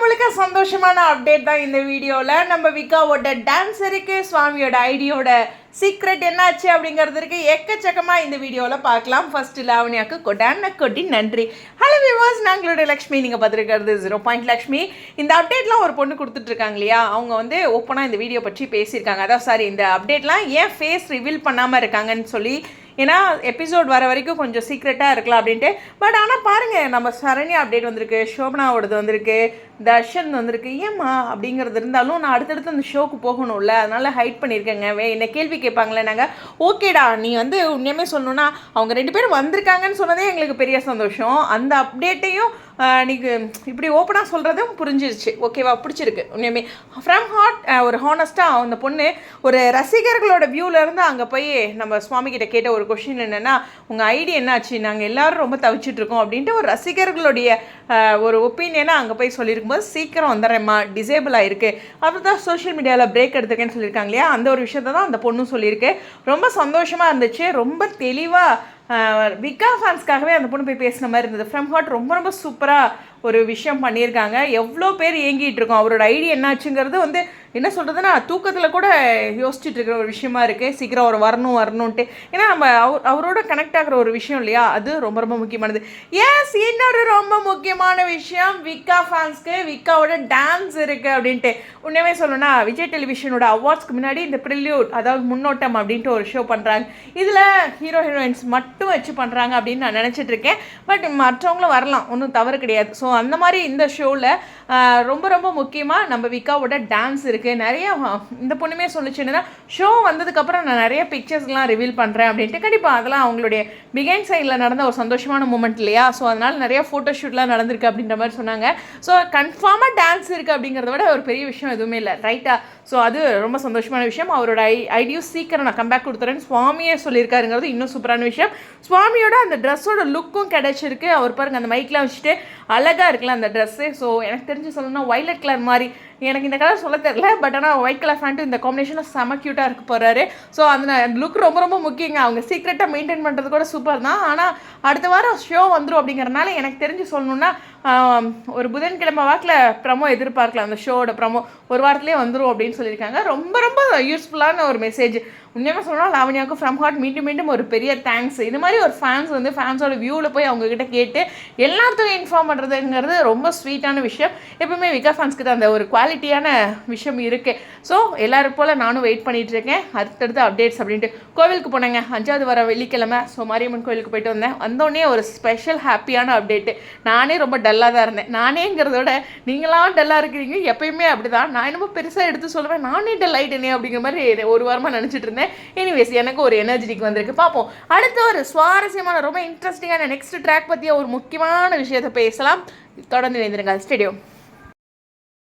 முழுக்க சந்தோஷமான அப்டேட் தான் இந்த வீடியோவில் நம்ம விகாவோட டான்ஸருக்கு சுவாமியோட ஐடியோட சீக்ரெட் என்னாச்சு அப்படிங்கிறதுக்கு எக்கச்சக்கமாக இந்த வீடியோவில் பார்க்கலாம். ஃபர்ஸ்ட் லாவணியாக்கு கொடான கொட்டி நன்றி. ஹலோ விவாஸ் நாங்களோட லக்ஷ்மி. நீங்கள் பார்த்துருக்கிறது ஜீரோ பாயிண்ட் லக்ஷ்மி. இந்த அப்டேட்லாம் ஒரு பொண்ணு கொடுத்துட்ருக்காங்க இல்லையா? அவங்க வந்து ஓப்பனாக இந்த வீடியோ பற்றி பேசியிருக்காங்க. அதான் சாரி இந்த அப்டேட்லாம் ஏன் ஃபேஸ் ரிவீல் பண்ணாமல் இருக்காங்கன்னு சொல்லி. ஏன்னா எபிசோட் வர வரைக்கும் கொஞ்சம் சீக்ரெட்டாக இருக்கலாம் அப்படின்ட்டு. பட் ஆனால் பாருங்கள் நம்ம சரண்யா அப்டேட் வந்திருக்கு ஷோபனாவோடது வந்திருக்கு. தர்ஷன் வந்திருக்கு. ஏம்மா அப்படிங்கிறது இருந்தாலும் நான் அடுத்தடுத்து அந்த ஷோக்கு போகணும்ல. அதனால ஹைட் பண்ணியிருக்கேங்க. வே என்ன கேள்வி கேட்பாங்களே நாங்கள் ஓகேடா நீ வந்து உண்மையுமே சொல்லணும்னா அவங்க ரெண்டு பேரும் வந்திருக்காங்கன்னு சொன்னதே எங்களுக்கு பெரிய சந்தோஷம். அந்த அப்டேட்டையும் நீங்கள் இப்படி ஓப்பனாக சொல்கிறதும் புரிஞ்சிருச்சு. ஓகேவா பிடிச்சிருக்கு. உண்மையுமே. ஃப்ரம் ஹாட் ஒரு ஹானஸ்ட்டாக அந்த பொண்ணு ஒரு ரசிகர்களோட வியூவிலேருந்து அங்கே போய் நம்ம சுவாமி கிட்ட கேட்ட ஒரு கொஷின் என்னென்னா உங்கள் ஐடி என்னாச்சு? நாங்கள் எல்லோரும் ரொம்ப தவிச்சிட்டு இருக்கோம். அப்படின்ட்டு ஒரு ரசிகர்களுடைய ஒரு ஒப்பீனியனை அங்கே போய் இருக்கும்போது சீக்கிரம் வந்துடுறேம்மா டிசேபிள் ஆகிருக்கு அப்புறம் தான் சோஷியல் மீடியாவில் பிரேக் எடுத்துக்கேன்னு சொல்லியிருக்காங்க இல்லையா? அந்த ஒரு விஷயத்தை தான் அந்த பொண்ணும் சொல்லியிருக்கு. ரொம்ப சந்தோஷமாக இருந்துச்சு. ரொம்ப தெளிவாக விக்கா ஃபேன்ஸ்க்காகவே அந்த பொண்ணு போய் பேசின மாதிரி இருந்தது. ஃப்ரம் ஹார்ட் ரொம்ப ரொம்ப சூப்பராக ஒரு விஷயம் பண்ணியிருக்காங்க. எவ்வளோ பேர் ஏங்கிட்டு இருக்கோம். அவரோட ஐடி என்னாச்சுங்கிறது வந்து என்ன சொல்கிறதுனா தூக்கத்தில் கூட யோசிச்சுட்டு இருக்கிற ஒரு விஷயமா இருக்குது சீக்கிரம் அவர் வரணும் வரணுன்ட்டு ஏன்னா நம்ம அவர் அவரோட கனெக்ட் ஆகிற ஒரு விஷயம் இல்லையா? அது ரொம்ப ரொம்ப முக்கியமானது. எஸ் இன்னொரு ரொம்ப முக்கியமான விஷயம். விக்கா ஃபேன்ஸ்க்கு விக்காவோட டான்ஸ் இருக்குது அப்படின்ட்டு. உண்மையுமே சொல்லணும்னா விஜய் டெலிவிஷனோட அவார்ட்ஸ்க்கு முன்னாடி இந்த ப்ரில்யூட் அதாவது முன்னோட்டம் அப்படின்ட்டு ஒரு ஷோ பண்ணுறாங்க இதில் ஹீரோ ஹீரோயின்ஸ் மட்டும் மட்டும் வச்சு பண்ணுறாங்க அப்படின்னு நான் நினச்சிட்ருக்கேன் பட் மற்றவங்களும் வரலாம். ஒன்றும் தவறு கிடையாது. ஸோ அந்த மாதிரி இந்த ஷோவில் ரொம்ப ரொம்ப முக்கியமாக நம்ம விக்காவோட டான்ஸ் இருக்குது நிறைய இந்த பொண்ணுமே சொல்லிச்சு ஷோ வந்ததுக்கப்புறம் நான் நிறைய பிக்சர்ஸ்லாம் ரிவீல் பண்ணுறேன் அப்படின்ட்டு. கண்டிப்பாக அதெல்லாம் அவங்களுடைய பிகைன் சைடில் நடந்த ஒரு சந்தோஷமான மூமெண்ட் இல்லையா? ஸோ அதனால் நிறைய ஃபோட்டோஷூட்லாம் நடந்திருக்கு அப்படின்ற மாதிரி சொன்னாங்க. ஸோ கன்ஃபார்மாக டான்ஸ் இருக்குது அப்படிங்கிறத விட ஒரு பெரிய விஷயம் எதுவுமே இல்லை. ரைட்டாக ஸோ அது ரொம்ப சந்தோஷமான விஷயம். அவரோட ஐ ஐடியும் சீக்கிரம் நான் கம்பேக் கொடுத்துறேன்னு சுவாமியே சொல்லியிருக்காருங்கிறது இன்னும் சூப்பரான விஷயம். சுவாமியோட அந்த ட்ரெஸ்ஸோட லுக்கும் கிடைச்சிருக்கு. அவர் பாருங்க அந்த மைக்லாம் வச்சுட்டு அழகாக இருக்குல்ல அந்த ட்ரெஸ்ஸு ஸோ எனக்கு தெரிஞ்சு சொல்லணும்னா வைலட் கலர் மாதிரி. எனக்கு இந்த கலர் சொல்ல தெரில பட் ஆனால் ஒயிட் கலர் ஃபேண்ட்டு இந்த காம்பினேஷனில் செம க்யூட்டாக இருக்க போகிறாரு ஸோ அந்த லுக் ரொம்ப ரொம்ப முக்கியங்க. அவங்க சீக்ரெட்டாக மெயின்டைன் பண்ணுறது கூட சூப்பர் தான். ஆனால் அடுத்த வாரம் ஷோ வந்துடும் அப்படிங்கிறனால எனக்கு தெரிஞ்சு சொல்லணும்னா ஒரு புதன்கிழமை வாக்கில் ப்ரமோ எதிர்பார்க்கலாம். அந்த ஷோவோட ப்ரமோ ஒரு வாரத்துலேயே வந்துடும் அப்படின்னு சொல்லியிருக்காங்க. ரொம்ப ரொம்ப யூஸ்ஃபுல்லான ஒரு மெசேஜ் உண்மையாக சொன்னால் லாவண்யாவுக்கு ஃப்ரம் ஹார்ட் மீண்டும் மீண்டும் ஒரு பெரிய தேங்க்ஸ் இது மாதிரி ஒரு ஃபேன்ஸ் வந்து ஃபேன்ஸோட வியூவில் போய் அவங்கக்கிட்ட கேட்டு எல்லாத்தையும் இன்ஃபார்ம் பண்ணுறதுங்கிறது ரொம்ப ஸ்வீட்டான விஷயம். எப்பவுமே விகா ஃபேன்ஸ் கிட்ட அந்த ஒரு குவாலிட்டியான விஷயம் இருக்குது ஸோ எல்லாரும் போல் நானும் வெயிட் பண்ணிகிட்ருக்கேன் இருக்கேன் அடுத்தடுத்து அப்டேட்ஸ் அப்படின்ட்டு. கோவிலுக்கு போனேங்க. அஞ்சாவது வர வெள்ளிக்கிழமை. ஸோ மாரியம்மன் கோவிலுக்கு போயிட்டு வந்தேன். வந்தோடனே ஒரு ஸ்பெஷல் ஹாப்பியான அப்டேட்டு நானே ரொம்ப டல்லாக தான் இருந்தேன். நானேங்கிறத விட நீங்களாம் டல்லாக இருக்கிறீங்க. எப்பயுமே அப்படி தான் நான் என்னமோ பெருசாக எடுத்து சொல்லுவேன். நானே டல் ஆகிட்டேனே அப்படிங்கிற மாதிரி ஒரு வாரமாக நினச்சிட்டு இருந்தேன். எனிவேஸ் எனக்கு ஒரு எனர்ஜெட்டிக் வந்திருக்கு. பார்ப்போம். அடுத்த ஒரு சுவாரஸ்யமான ரொம்ப இன்ட்ரெஸ்டிங்கான நெக்ஸ்ட் ட்ராக் பற்றிய ஒரு முக்கியமான விஷயத்தை பேசலாம் பேசலாம். தொடர்ந்து இணைந்திருங்கள். ஸ்டேடியம்